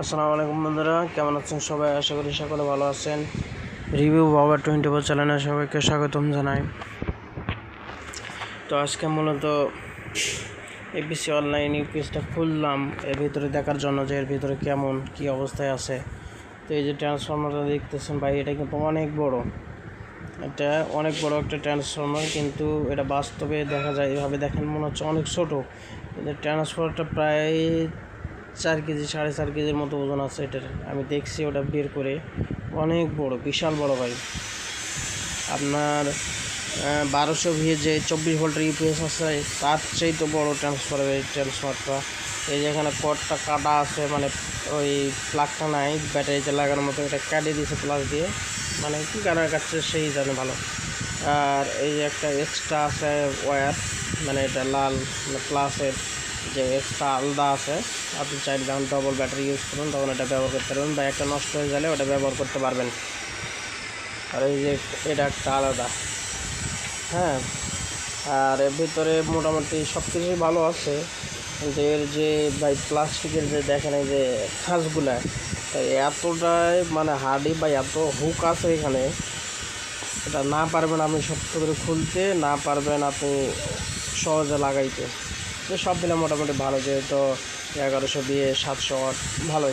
আসসালামু আলাইকুম বন্ধুরা, কেমন আছেন সবাই? আশা করি সকলে ভালো আছেন। রিভিউ বাবা টোয়েন্টি ফোর চ্যানেলে সবাইকে স্বাগতম জানাই। তো আজকে মূলত এপিসি অনলাইন ইউপিএসটা খুললাম, এর ভিতরে দেখার জন্য যে এর ভিতরে কেমন, কি অবস্থায় আছে। তো এই যে ট্রান্সফর্মারটা দেখতেছেন ভাই, এটা কিন্তু অনেক বড়। এটা অনেক বড় একটা ট্রান্সফর্মার কিন্তু এটা বাস্তবে দেখা যায়, এভাবে দেখেন মনে হচ্ছে অনেক ছোটো। কিন্তু ট্রান্সফর্মারটা প্রায় চার কেজি, সাড়ে চার কেজির মতো ওজন আছে এটার। আমি দেখছি ওটা বের করে। অনেক বড়, বিশাল বড় ভাই। আপনার বারোশো ভিএ যে চব্বিশ ভোল্টের ইউপিএস আছে। তার চেয়ে তো বড় ট্রান্সফার এই ট্রান্সফারটা এই যে এখানে কটটা কাটা আছে মানে ওই প্লাগটা নাই ব্যাটারিতে লাগানোর মতো এটা কাটিয়ে দিয়েছে প্লাগ দিয়ে। মানে কি কাটা কাটছে সেই জানে ভালো। আর এই যে একটা এক্সট্রা আছে ওয়্যার মানে এটা লাল মানে প্লাসের যে এক্সট্রা আলাদা আছে, আপনি চাইলে যখন ডবল ব্যাটারি ইউজ করুন, তখন এটা ব্যবহার করতে পারবেন। বা একটা নষ্ট হয়ে গেলে ওটা ব্যবহার করতে পারবেন। আর এই যে এটা একটা আলাদা। হ্যাঁ আর এর ভিতরে মোটামুটি সব কিছুই ভালো আছে। কিন্তু এর যে, ভাই, প্লাস্টিকের যে দেখেন এই যে খাঁজগুলা এতটাই মানে হার্ডি বা এত হুক আছে এখানে। এটা না পারবেন আপনি শক্ত করে খুলতে, না পারবেন আপনি সহজে লাগাইতে। সব মিলে মোটামুটি ভালো যেহেতু এগারোশো দিয়ে সাতশো ভালোই।